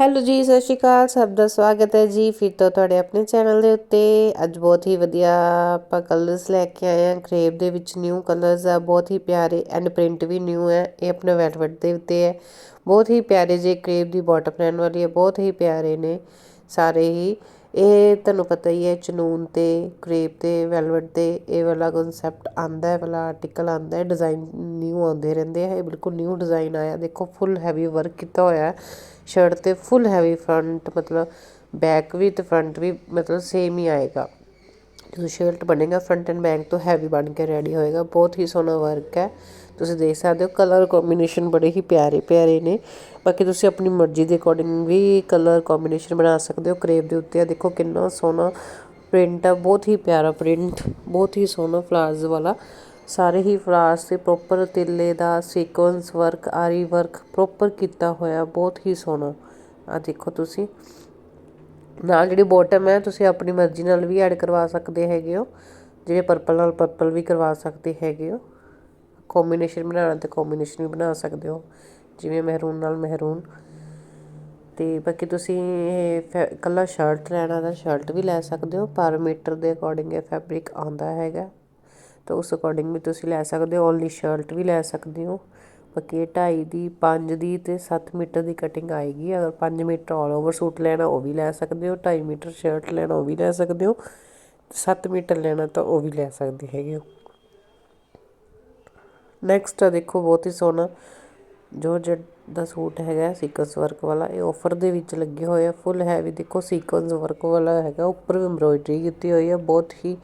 Hello ਜੀ, ਸਤਿ ਸ਼੍ਰੀ ਅਕਾਲ। ਸਭ ਦਾ ਸਵਾਗਤ ਹੈ ਜੀ। ਫਿਰ ਤੋਂ ਤੁਹਾਡੇ ਆਪਣੇ ਚੈਨਲ ਦੇ ਉੱਤੇ। ਅੱਜ ਬਹੁਤ ਹੀ ਵਧੀਆ ਆਪਾਂ ਕਲਰਸ ਲੈ ਕੇ ਆਏ ਹਾਂ। ਕ੍ਰੇਪ ਦੇ ਵਿੱਚ ਨਿਊ ਕਲਰਸ ਆ। ਬਹੁਤ ਹੀ ਪਿਆਰੇ ਐਂਡ ਪ੍ਰਿੰਟ ਵੀ ਨਿਊ ਹੈ। ਇਹ ਆਪਣੇ ਵੈਲਵਟ ਦੇ ਉੱਤੇ ਹੈ। ਬਹੁਤ ਹੀ ਪਿਆਰੇ ਜੇ ਕ੍ਰੇਪ ਦੀ ਬਾਟਮ ਰਹਿਣ ਵਾਲੀ ਹੈ। ਬਹੁਤ ਹੀ ਪਿਆਰੇ ਨੇ ਸਾਰੇ ਹੀ। ਇਹ ਤੁਹਾਨੂੰ ਪਤਾ ਹੀ ਹੈ, ਚਨੂਨ ਤੇ, ਕ੍ਰੇਪ ਤੇ, ਵੈਲਵਟ ਤੇ ਇਹ ਵਾਲਾ ਕਨਸੈਪਟ ਆਉਂਦਾ ਹੈ ਵਾਲਾ ਆਰਟੀਕਲ ਆਉਂਦਾ ਡਿਜ਼ਾਇਨ ਨਿਊ ਆਉਂਦੇ ਰਹਿੰਦੇ ਆ, ਇਹ ਬਿਲਕੁਲ ਨਿਊ ਡਿਜ਼ਾਇਨ ਆਇਆ। ਦੇਖੋ ਫੁੱਲ ਹੈਵੀ ਵਰਕ ਕੀਤਾ ਹੋਇਆ ਸ਼ਰਟ ਤੇ ਫੁੱਲ ਹੈਵੀ ਫਰੰਟ ਮਤਲਬ ਬੈਕ ਵੀ ਤੇ ਫਰੰਟ ਵੀ ਮਤਲਬ ਸੇਮ ਹੀ ਆਏਗਾ। ਜਦੋਂ ਸ਼ਰਟ ਬਣੇਗਾ ਫਰੰਟ ਐਂਡ ਬੈਕ ਤੋਂ ਹੈਵੀ ਬਣ ਕੇ ਰੈਡੀ ਹੋਏਗਾ, ਬਹੁਤ ਹੀ ਸੋਹਣਾ ਵਰਕ ਹੈ। ਤੁਸੀਂ ਦੇਖ ਸਕਦੇ ਹੋ ਕਲਰ ਕੰਬੀਨੇਸ਼ਨ ਬੜੇ ਹੀ ਪਿਆਰੇ ਪਿਆਰੇ ਨੇ। ਬਾਕੀ ਤੁਸੀਂ ਆਪਣੀ ਮਰਜ਼ੀ ਦੇ ਅਕੋਰਡਿੰਗ ਵੀ ਕਲਰ ਕੰਬੀਨੇਸ਼ਨ ਬਣਾ ਸਕਦੇ ਹੋ। ਕਰੇਬ ਦੇ ਉੱਤੇ ਆ ਦੇਖੋ ਕਿੰਨਾ ਸੋਹਣਾ ਪ੍ਰਿੰਟ ਆ, ਬਹੁਤ ਹੀ ਪਿਆਰਾ ਪ੍ਰਿੰਟ ਬਹੁਤ ਹੀ ਸੋਹਣਾ ਫਲਾਰਸ ਵਾਲਾ। ਸਾਰੇ ਹੀ ਫਲਾਰਸ ਤੇ ਪ੍ਰੋਪਰ ਤਿੱਲੇ ਦਾ ਸੀਕੁਐਂਸ ਵਰਕ ਆਰੀ ਵਰਕ ਪ੍ਰੋਪਰ ਕੀਤਾ ਹੋਇਆ, ਬਹੁਤ ਹੀ ਸੋਹਣਾ। ਆ ਦੇਖੋ ਤੁਸੀਂ। ਨਾਲ ਜਿਹੜੀ ਬਾਟਮ ਹੈ, ਤੁਸੀਂ ਆਪਣੀ ਮਰਜ਼ੀ ਨਾਲ ਵੀ ਐਡ ਕਰਵਾ ਸਕਦੇ ਹੈਗੇ ਹੋ। ਜਿਹੜੇ ਪਰਪਲ ਨਾਲ ਪਰਪਲ ਵੀ ਕਰਵਾ ਸਕਦੇ ਹੈਗੇ ਹੋ। ਕੰਬੀਨੇਸ਼ਨ ਬਣਾਉਣਾ ਤੇ ਕੰਬੀਨੇਸ਼ਨ ਵੀ ਬਣਾ ਸਕਦੇ ਹੋ। ਜਿਵੇਂ ਮਹਿਰੂਨ ਨਾਲ ਮਹਿਰੂਨ। ਤੇ ਬਾਕੀ ਤੁਸੀਂ ਇਹ ਕੱਲਾ ਸ਼ਰਟ ਲੈਣਾ ਤਾਂ ਸ਼ਰਟ ਵੀ ਲੈ ਸਕਦੇ ਹੋ, ਪਰ ਮੀਟਰ ਦੇ ਅਕੋਰਡਿੰਗ ਇਹ ਫੈਬਰਿਕ ਆਉਂਦਾ ਹੈਗਾ। ਤਾਂ ਉਸ ਅਕੋਰਡਿੰਗ ਵੀ ਤੁਸੀਂ ਲੈ ਸਕਦੇ ਹੋ ਓਨਲੀ ਸ਼ਰਟ ਵੀ ਲੈ ਸਕਦੇ ਹੋ। ਬਾਕੀ 2.5 ਦੀ 5 ਦੀ ਤੇ 7 ਮੀਟਰ ਦੀ ਕਟਿੰਗ ਆਏਗੀ। ਅਗਰ 5 ਮੀਟਰ ਆਲ ਓਵਰ ਸੂਟ ਲੈਣਾ, ਉਹ ਵੀ ਲੈ ਸਕਦੇ ਹੋ। 2.5 ਮੀਟਰ ਸ਼ਰਟ ਲੈਣਾ, ਉਹ ਵੀ ਲੈ ਸਕਦੇ ਹੋ। 7 ਮੀਟਰ ਲੈਣਾ ਤਾਂ ਉਹ ਵੀ ਲੈ ਸਕਦੇ ਹੈਗੇ ਹੋ। ਨੈਕਸਟ ਆ ਦੇਖੋ, ਬਹੁਤ ਹੀ ਸੋਹਣਾ ਜੋ ਦਾ ਸੂਟ ਹੈਗਾ ਸੀਕੁਐਂਸ ਵਰਕ ਵਾਲਾ। ਇਹ ਆਫਰ ਦੇ ਵਿੱਚ ਲੱਗੇ ਹੋਏ ਆ ਫੁੱਲ ਹੈਵੀ ਦੇਖੋ ਸੀਕੁਐਂਸ ਵਰਕ ਵਾਲਾ ਹੈਗਾ। ਉੱਪਰ ਵੀ ਐਮਬ੍ਰੋਇਡਰੀ ਕੀਤੀ ਹੋਈ ਹੈ ਬਹੁਤ ਹੀ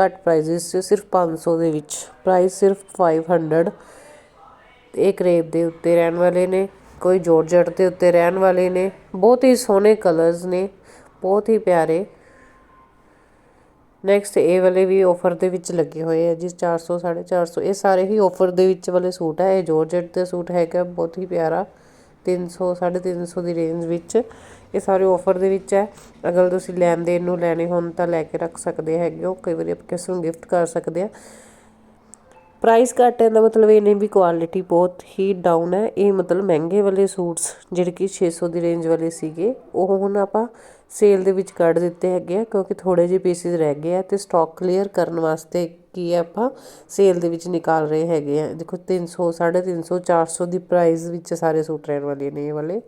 ਘੱਟ ਪ੍ਰਾਈਸਿਸ 'ਚ, ਸਿਰਫ 500 ਦੇ ਵਿੱਚ। ਪ੍ਰਾਈਸ ਸਿਰਫ 500 ਇਹ ਕਰੇਪ ਦੇ ਉੱਤੇ ਰਹਿਣ ਵਾਲੇ ਨੇ, ਕੋਈ ਜੋਰਜਟ ਦੇ ਉੱਤੇ ਰਹਿਣ ਵਾਲੇ ਨੇ। ਬਹੁਤ ਹੀ ਸੋਹਣੇ ਕਲਰਸ ਨੇ, ਬਹੁਤ ਹੀ ਪਿਆਰੇ। ਨੈਕਸਟ ਇਹ ਵਾਲੇ ਵੀ ਆਫਰ ਦੇ ਵਿੱਚ ਲੱਗੇ ਹੋਏ ਆ ਜੀ 400 450 ਇਹ ਸਾਰੇ ਹੀ ਆਫਰ ਦੇ ਵਿੱਚ ਵਾਲੇ ਸੂਟ ਹੈ ਇਹ ਜੋਰਜਟ ਦੇ ਸੂਟ ਹੈਗਾ, ਬਹੁਤ ਹੀ ਪਿਆਰਾ। 300 350 ਦੀ ਰੇਂਜ ਵਿੱਚ ਇਹ ਸਾਰੇ ਆਫਰ ਦੇ ਵਿੱਚ ਹੈ ਅਗਰ ਤੁਸੀਂ ਲੈਣ ਦੇਣ ਨੂੰ ਲੈਣੇ ਹੋਣ ਤਾਂ ਲੈ ਕੇ ਰੱਖ ਸਕਦੇ ਹੈਗੇ ਹੋ, ਕਈ ਵਾਰੀ ਆਪਾਂ ਕਿਸੇ ਨੂੰ ਗਿਫਟ ਕਰ ਸਕਦੇ ਆ। ਪ੍ਰਾਈਸ ਘੱਟ ਹੈ ਦਾ ਮਤਲਬ ਇਹ ਨਹੀਂ ਵੀ ਕੁਆਲਿਟੀ ਬਹੁਤ ਹੀ ਡਾਊਨ ਹੈ। ਇਹ ਮਤਲਬ ਮਹਿੰਗੇ ਵਾਲੇ ਸੂਟਸ, ਜਿਹੜੇ ਕਿ 600 ਦੀ ਰੇਂਜ ਵਾਲੇ ਸੀਗੇ, ਉਹ ਹੁਣ ਆਪਾਂ ਸੇਲ ਦੇ ਵਿੱਚ ਕੱਢ ਦਿੱਤੇ ਹੈਗੇ ਆ, ਕਿਉਂਕਿ ਥੋੜ੍ਹੇ ਜਿਹੇ ਪੀਸਿਸ ਰਹਿ ਗਏ ਆ ਅਤੇ ਸਟੋਕ ਕਲੀਅਰ ਕਰਨ ਵਾਸਤੇ ਕੀ ਹੈ ਆਪਾਂ ਸੇਲ ਦੇ ਵਿੱਚ ਨਿਕਾਲ ਰਹੇ ਹੈਗੇ ਆ। ਦੇਖੋ 300 350 400 ਦੀ ਪ੍ਰਾਈਸ ਵਿੱਚ ਸਾਰੇ ਸੂਟ ਰਹਿਣ ਵਾਲੇ ਨੇ ਇਹ ਵਾਲੇ।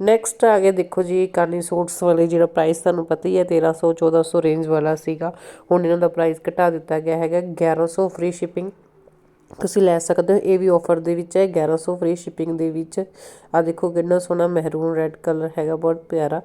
ਨੈਕਸਟ ਆ ਗਿਆ, ਦੇਖੋ ਜੀ ਕਾਨੀ ਸੂਟਸ ਵਾਲੇ ਜਿਹੜਾ ਪ੍ਰਾਈਸ ਤੁਹਾਨੂੰ ਪਤਾ ਹੀ ਹੈ 1300 1400 ਰੇਂਜ ਵਾਲਾ ਸੀਗਾ। ਹੁਣ ਇਹਨਾਂ ਦਾ ਪ੍ਰਾਈਸ ਘਟਾ ਦਿੱਤਾ ਗਿਆ ਹੈਗਾ 1100 ਫ੍ਰੀ ਸ਼ਿਪਿੰਗ ਤੁਸੀਂ ਲੈ ਸਕਦੇ ਹੋ, ਇਹ ਵੀ ਆਫਰ ਦੇ ਵਿੱਚ ਹੈ 1100 ਫ੍ਰੀ ਸ਼ਿਪਿੰਗ ਦੇ ਵਿੱਚ। ਆ ਦੇਖੋ, ਕਿੰਨਾ ਸੋਹਣਾ ਮਹਿਰੂਨ ਰੈੱਡ ਕਲਰ ਹੈਗਾ, ਬਹੁਤ ਪਿਆਰਾ।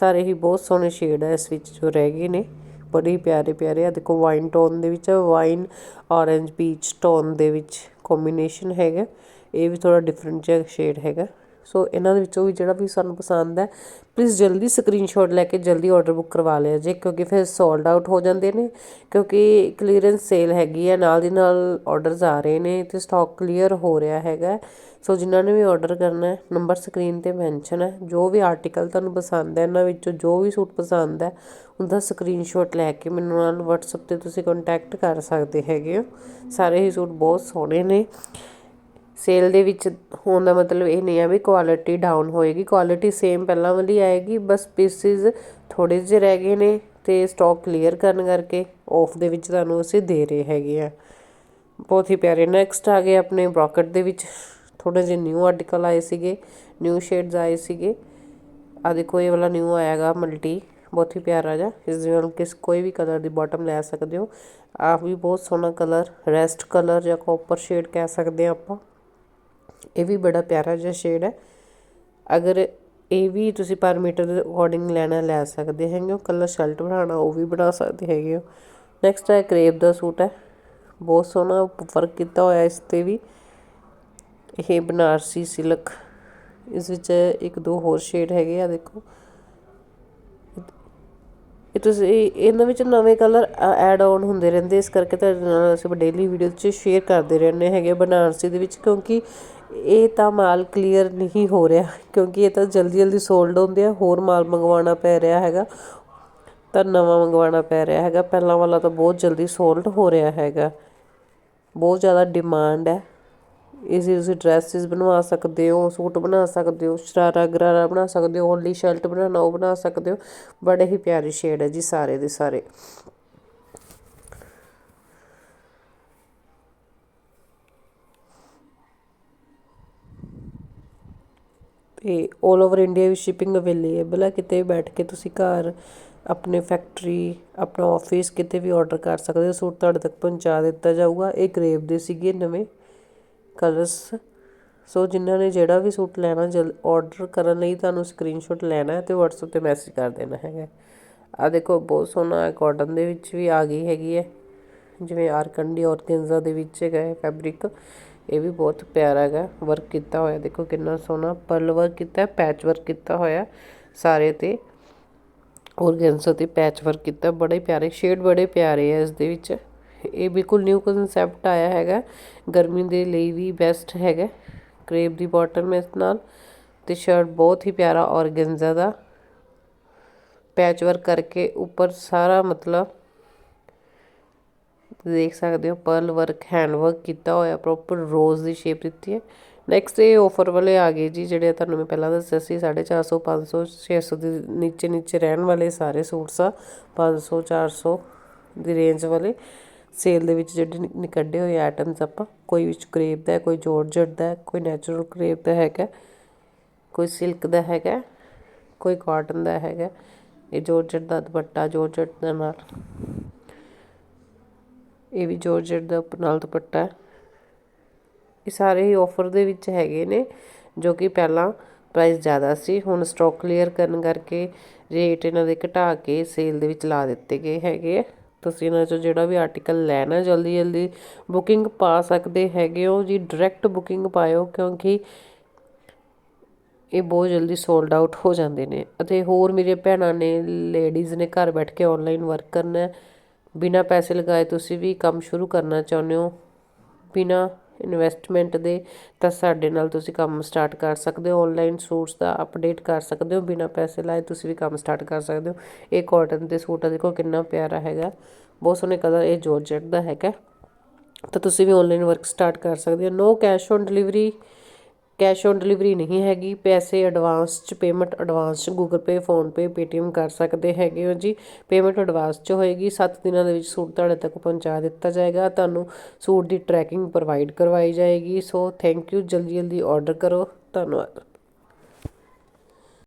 ਸਾਰੇ ਹੀ ਬਹੁਤ ਸੋਹਣੇ ਸ਼ੇਡ ਹੈ ਇਸ ਵਿੱਚ ਜੋ ਰਹਿ ਗਏ ਨੇ। ਬੜੇ ਹੀ ਪਿਆਰੇ ਪਿਆਰੇ ਆ। ਦੇਖੋ ਵਾਈਨ ਟੋਨ ਦੇ ਵਿੱਚ ਵਾਈਨ ਔਰੇਂਜ ਪੀਚ ਟੋਨ ਦੇ ਵਿੱਚ ਕੰਬੀਨੇਸ਼ਨ ਹੈਗਾ। ਇਹ ਵੀ ਥੋੜਾ ਡਿਫਰੈਂਟ ਜਿਹਾ ਸ਼ੇਡ ਹੈਗਾ। ਸੋ ਇਹਨਾਂ ਦੇ ਵਿੱਚੋਂ ਵੀ ਜਿਹੜਾ ਵੀ ਸਾਨੂੰ ਪਸੰਦ ਹੈ ਪਲੀਜ਼ ਜਲਦੀ ਸਕਰੀਨਸ਼ਾਟ ਲੈ ਕੇ ਜਲਦੀ ਆਰਡਰ ਬੁੱਕ ਕਰਵਾ ਲਿਆ ਜੇ, ਕਿਉਂਕਿ ਫਿਰ ਸੋਲਡ ਆਊਟ ਹੋ ਜਾਂਦੇ ਨੇ, ਕਿਉਂਕਿ ਕਲੀਅਰੈਂਸ ਸੇਲ ਹੈਗੀ ਹੈ, ਨਾਲ ਦੀ ਨਾਲ ਆਰਡਰਸ ਆ ਰਹੇ ਨੇ ਤੇ ਸਟਾਕ ਕਲੀਅਰ ਹੋ ਰਿਹਾ ਹੈਗਾ ਸੋ ਜਿਨ੍ਹਾਂ ਨੇ ਵੀ ਆਰਡਰ ਕਰਨਾ ਹੈ ਨੰਬਰ ਸਕਰੀਨ ਤੇ ਮੈਂਸ਼ਨ ਹੈ, ਜੋ ਵੀ ਆਰਟੀਕਲ ਤੁਹਾਨੂੰ ਪਸੰਦ ਹੈ, ਇਹਨਾਂ ਵਿੱਚੋਂ ਜੋ ਵੀ ਸੂਟ ਪਸੰਦ ਹੈ, ਉਹਦਾ ਸਕਰੀਨਸ਼ਾਟ ਲੈ ਕੇ ਮੈਨੂੰ ਨਾਲ WhatsApp ਤੇ ਤੁਸੀਂ ਕੰਟੈਕਟ ਕਰ ਸਕਦੇ ਹੈਗੇ ਹੋ। ਸਾਰੇ ਹੀ ਸੂਟ ਬਹੁਤ ਸੋਹਣੇ ਨੇ। ਸੇਲ ਦੇ ਵਿੱਚ ਹੋਣ ਦਾ ਮਤਲਬ ਇਹ ਨਹੀਂ ਹੈ ਵੀ ਕੁਆਲਿਟੀ ਡਾਊਨ ਹੋਏਗੀ। ਕੁਆਲਿਟੀ ਸੇਮ ਪਹਿਲਾਂ ਵਾਲੀ ਆਏਗੀ, ਬਸ ਪੀਸਿਸ ਥੋੜ੍ਹੇ ਜਿਹੇ ਰਹਿ ਗਏ ਨੇ ਅਤੇ ਸਟਾਕ ਕਲੀਅਰ ਕਰਨ ਕਰਕੇ ਔਫ ਦੇ ਵਿੱਚ ਤੁਹਾਨੂੰ ਅਸੀਂ ਦੇ ਰਹੇ ਹੈਗੇ ਆ। ਬਹੁਤ ਹੀ ਪਿਆਰੇ। ਨੈਕਸਟ ਆ ਗਏ ਆਪਣੇ ਬ੍ਰੋਕਟ ਦੇ ਵਿੱਚ। ਥੋੜ੍ਹੇ ਜਿਹੇ ਨਿਊ ਆਰਟੀਕਲ ਆਏ ਸੀਗੇ ਨਿਊ ਸ਼ੇਡਸ ਆਏ ਸੀਗੇ। ਆ ਦੇਖੋ, ਇਹ ਵਾਲਾ ਨਿਊ ਆਇਆਗਾ ਮਲਟੀ ਬਹੁਤ ਹੀ ਪਿਆਰਾ ਜਿਹਾ। ਇਸ ਦੇ ਨਾਲ ਕਿਸ, ਕੋਈ ਵੀ ਕਲਰ ਦੀ ਬਾਟਮ ਲੈ ਸਕਦੇ ਹੋ। ਆ ਵੀ ਬਹੁਤ ਸੋਹਣਾ ਕਲਰ ਰੈਸਟ ਕਲਰ ਜਾਂ ਕੋਪਰ ਸ਼ੇਡ ਕਹਿ ਸਕਦੇ ਆ ਆਪਾਂ। ਇਹ ਵੀ ਬੜਾ ਪਿਆਰਾ ਜਿਹਾ ਸ਼ੇਡ ਹੈ। ਅਗਰ ਇਹ ਵੀ ਤੁਸੀਂ ਪਰ ਮੀਟਰ ਦੇ ਅਕੋਰਡਿੰਗ ਲੈਣਾ, ਲੈ ਸਕਦੇ ਹੈਗੇ ਹੋ। ਕਲਰ ਸ਼ਰਟ ਬਣਾਉਣਾ, ਉਹ ਵੀ ਬਣਾ ਸਕਦੇ ਹੈਗੇ ਹੋ। ਨੈਕਸਟ ਹੈ, ਕਰੇਪ ਦਾ ਸੂਟ ਹੈ। ਬਹੁਤ ਸੋਹਣਾ ਵਰਕ ਕੀਤਾ ਹੋਇਆ ਇਸ ਤੇ ਵੀ। ਇਹ ਬਨਾਰਸੀ ਸਿਲਕ। ਇਸ ਵਿੱਚ ਇੱਕ ਦੋ ਹੋਰ ਸ਼ੇਡ ਹੈਗੇ ਆ, ਦੇਖੋ। ਇਹ ਤੁਸੀਂ, ਇਹਨਾਂ ਵਿੱਚ ਨਵੇਂ ਕਲਰ ਐਡ ਆਨ ਹੁੰਦੇ ਰਹਿੰਦੇ। ਇਸ ਕਰਕੇ ਤੁਹਾਡੇ ਨਾਲ ਅਸੀਂ ਡੇਲੀ ਵੀਡੀਓ 'ਚ ਸ਼ੇਅਰ ਕਰਦੇ ਰਹਿੰਦੇ ਹੈਗੇ ਬਨਾਰਸੀ ਦੇ ਵਿੱਚ। ਕਿਉਂਕਿ ਇਹ ਤਾਂ ਮਾਲ ਕਲੀਅਰ ਨਹੀਂ ਹੋ ਰਿਹਾ, ਕਿਉਂਕਿ ਇਹ ਤਾਂ ਜਲਦੀ ਜਲਦੀ ਸੋਲਡ ਹੁੰਦੇ ਆ, ਹੋਰ ਮਾਲ ਮੰਗਵਾਉਣਾ ਪੈ ਰਿਹਾ ਹੈਗਾ। ਤਾਂ ਨਵਾਂ ਮੰਗਵਾਉਣਾ ਪੈ ਰਿਹਾ ਹੈਗਾ। ਪਹਿਲਾਂ ਵਾਲਾ ਤਾਂ ਬਹੁਤ ਜਲਦੀ ਸੋਲਡ ਹੋ ਰਿਹਾ ਹੈਗਾ। ਬਹੁਤ ਜ਼ਿਆਦਾ ਡਿਮਾਂਡ ਹੈ। ਇਸ ਤੁਸੀਂ ਡਰੈਸਿਸ ਬਣਵਾ ਸਕਦੇ ਹੋ, ਸੂਟ ਬਣਾ ਸਕਦੇ ਹੋ, ਸ਼ਰਾਰਾ ਗਰਾਰਾ ਬਣਾ ਸਕਦੇ ਹੋ ਓਨਲੀ ਸ਼ਰਟ ਬਣਾਉਣਾ, ਉਹ ਬਣਾ ਸਕਦੇ ਹੋ। ਬੜੇ ਹੀ ਪਿਆਰੇ ਸ਼ੇਡ ਹੈ ਜੀ, ਸਾਰੇ ਦੇ ਸਾਰੇ। ਅਤੇ 올 ਓਵਰ ਇੰਡੀਆ ਵਿੱਚ ਸ਼ਿਪਿੰਗ ਅਵੇਲੇਬਲ ਹੈ। ਕਿਤੇ ਬੈਠ ਕੇ ਤੁਸੀਂ ਘਰ ਆਪਣੇ ਫੈਕਟਰੀ ਆਪਣਾ ਆਫਿਸ ਕਿਤੇ ਵੀ ਔਡਰ ਕਰ ਸਕਦੇ ਹੋ। ਸੂਟ ਤੁਹਾਡੇ ਤੱਕ ਪਹੁੰਚਾ ਦਿੱਤਾ ਜਾਊਗਾ। ਇਹ ਗ੍ਰੇਵ ਦੇ ਸੀਗੇ ਨਵੇਂ ਕਲਰਸ ਸੋ ਜਿਨ੍ਹਾਂ ਨੇ ਜਿਹੜਾ ਵੀ ਸੂਟ ਲੈਣਾ, ਜਲ ਔਡਰ ਕਰਨ ਲਈ ਤੁਹਾਨੂੰ ਸਕਰੀਨਸ਼ਾਟ ਲੈਣਾ ਹੈ ਤੇ WhatsApp ਤੇ ਮੈਸੇਜ ਕਰ ਦੇਣਾ ਹੈਗਾ ਆ ਦੇਖੋ, ਬਹੁਤ ਸੋਹਣਾ ਹੈ ਕਾਟਨ ਦੇ ਵਿੱਚ ਵੀ ਆ ਗਈ ਹੈਗੀ ਹੈ। ਜਿਵੇਂ ਆਰਕੰਡੀ ਔਰਗੈਂਜ਼ਾ ਦੇ ਵਿੱਚ ਹੈਗਾ ਹੈ ਫੈਬਰਿਕ ਇਹ ਵੀ ਬਹੁਤ ਪਿਆਰਾ ਹੈਗਾ ਵਰਕ ਕੀਤਾ ਹੋਇਆ। ਦੇਖੋ ਕਿੰਨਾ ਸੋਹਣਾ ਪਰਲ ਵਰਕ ਕੀਤਾ ਪੈਚ ਵਰਕ ਕੀਤਾ ਹੋਇਆ ਸਾਰੇ ਤੇ। ਔਰਗੈਂਜ਼ਾ ਤੇ ਪੈਚ ਵਰਕ ਕੀਤਾ, ਬੜੇ ਪਿਆਰੇ ਸ਼ੇਡ ਬੜੇ ਪਿਆਰੇ ਆ ਇਸ ਦੇ ਵਿੱਚ। ਇਹ ਬਿਲਕੁਲ ਨਿਊ ਕਨਸੈਪਟ ਆਇਆ ਹੈਗਾ, ਗਰਮੀ ਦੇ ਲਈ ਵੀ ਬੈਸਟ ਹੈਗਾ। ਕਰੇਪ ਦੀ ਬਾਟਮ ਇਸ ਨਾਲ ਤੇ ਸ਼ਰਟ ਬਹੁਤ ਹੀ ਪਿਆਰਾ ਔਰਗੈਂਜ਼ਾ ਦਾ। ਪੈਚ ਵਰਕ ਕਰਕੇ ਉੱਪਰ ਸਾਰਾ ਮਤਲਬ ਦੇਖ ਸਕਦੇ ਹੋ ਪਰਲ ਵਰਕ ਹੈਂਡ ਵਰਕ ਕੀਤਾ ਹੋਇਆ ਪ੍ਰੋਪਰ ਰੋਜ਼ ਦੀ ਸ਼ੇਪ ਦਿੱਤੀ ਹੈ। ਨੈਕਸਟ ਇਹ ਆਫਰ ਵਾਲੇ ਆ ਗਏ ਜੀ, ਜਿਹੜੇ ਤੁਹਾਨੂੰ ਮੈਂ ਪਹਿਲਾਂ ਦੱਸਿਆ ਸੀ 450 500 600 ਦੇ ਨੀਚੇ ਨੀਚੇ ਰਹਿਣ ਵਾਲੇ ਸਾਰੇ ਸੂਟਸ ਆ 500 400 ਦੀ ਰੇਂਜ ਵਾਲੇ। ਸੇਲ ਦੇ ਵਿੱਚ ਜਿਹੜੇ ਨਿਕੱਡੇ ਹੋਏ ਆਈਟਮਸ ਆਪਾਂ, ਕੋਈ ਵਿੱਚ ਕਰੇਪ ਦਾ ਕੋਈ ਜੋਰਜਟ ਦਾ ਕੋਈ ਨੈਚੁਰਲ ਕਰੇਪ ਦਾ ਹੈਗਾ, ਕੋਈ ਸਿਲਕ ਦਾ ਹੈਗਾ, ਕੋਈ ਕਾਟਨ ਦਾ ਹੈਗਾ, ਇਹ ਜੋਰਜਟ ਦਾ ਦੁਪੱਟਾ ਜੋਰਜਟ ਦੇ ਨਾਲ। ਇਹ ਵੀ ਜੋਰਜਟ ਦਾ ਨਾਲ ਦੁਪੱਟਾ ਹੈ। ਇਹ ਸਾਰੇ ਹੀ ਆਫਰ ਦੇ ਵਿੱਚ ਹੈਗੇ ਨੇ, ਜੋ ਕਿ ਪਹਿਲਾਂ ਪ੍ਰਾਈਸ ਜ਼ਿਆਦਾ ਸੀ, ਹੁਣ ਸਟਾਕ ਕਲੀਅਰ ਕਰਨ ਕਰਕੇ ਰੇਟ ਇਹਨਾਂ ਦੇ ਘਟਾ ਕੇ ਸੇਲ ਦੇ ਵਿੱਚ ਲਾ ਦਿੱਤੇ ਗਏ ਹੈਗੇ ਤੁਸੀਂ ਇਹਨਾਂ ਚੋਂ ਜਿਹੜਾ ਵੀ ਆਰਟੀਕਲ ਲੈਣਾ, ਜਲਦੀ ਜਲਦੀ ਬੁਕਿੰਗ ਪਾ ਸਕਦੇ ਹੈਗੇ ਹੋ ਜੀ ਡਾਇਰੈਕਟ ਬੁਕਿੰਗ ਪਾਇਓ, ਕਿਉਂਕਿ ਇਹ ਬਹੁਤ ਜਲਦੀ ਸੋਲਡ ਆਊਟ ਹੋ ਜਾਂਦੇ ਨੇ। ਅਤੇ ਹੋਰ ਮੇਰੇ ਭੈਣਾਂ ਨੇ ਲੇਡੀਜ਼ ਨੇ ਘਰ ਬੈਠ ਕੇ ਆਨਲਾਈਨ ਵਰਕ ਕਰਨਾ ਬਿਨਾਂ ਪੈਸੇ ਲਗਾਏ ਤੁਸੀਂ ਵੀ ਕੰਮ ਸ਼ੁਰੂ ਕਰਨਾ ਚਾਹੁੰਦੇ ਹੋ? ਬਿਨਾਂ ਇਨਵੈਸਟਮੈਂਟ ਦੇ ਤਾਂ ਸਾਡੇ ਨਾਲ ਤੁਸੀਂ ਕੰਮ ਸਟਾਰਟ ਕਰ ਸਕਦੇ ਹੋ ਆਨਲਾਈਨ ਸੂਟਸ ਦਾ ਅਪਡੇਟ ਕਰ ਸਕਦੇ ਹੋ, ਬਿਨਾਂ ਪੈਸੇ ਲਾਏ ਤੁਸੀਂ ਵੀ ਕੰਮ ਸਟਾਰਟ ਕਰ ਸਕਦੇ ਹੋ। ਇਹ ਕਾਟਨ ਦੇ ਸੂਟ ਆ, ਦੇਖੋ ਕਿੰਨਾ ਪਿਆਰਾ ਹੈਗਾ। ਬਹੁਤ ਸੋਹਣੇ ਕਲਰ ਇਹ ਜੋਰਜਟ ਦਾ ਹੈਗਾ। ਤਾਂ ਤੁਸੀਂ ਵੀ ਆਨਲਾਈਨ ਵਰਕ ਸਟਾਰਟ ਕਰ ਸਕਦੇ ਹੋ। No cash on delivery cash on delivery ਨਹੀਂ ਹੈਗੀ, ਪੈਸੇ ਐਡਵਾਂਸ ਚ ਪੇਮੈਂਟ ਐਡਵਾਂਸ ਚ Google Pay PhonePe Paytm ਕਰ ਸਕਦੇ ਹੈਗੇ ਹੋ ਜੀ। ਪੇਮੈਂਟ ਐਡਵਾਂਸ ਚ ਹੋਏਗੀ 7 ਦਿਨਾਂ ਦੇ ਵਿੱਚ ਸੂਟ ਤੁਹਾਡੇ ਤੱਕ ਪਹੁੰਚਾ ਦਿੱਤਾ ਜਾਏਗਾ। ਤੁਹਾਨੂੰ ਸੂਟ ਦੀ ਟਰੈਕਿੰਗ ਪ੍ਰੋਵਾਈਡ ਕਰਵਾਈ ਜਾਏਗੀ। ਸੋ ਥੈਂਕ ਯੂ ਜਲਦੀ ਜਲਦੀ ਆਰਡਰ ਕਰੋ। ਧੰਨਵਾਦ।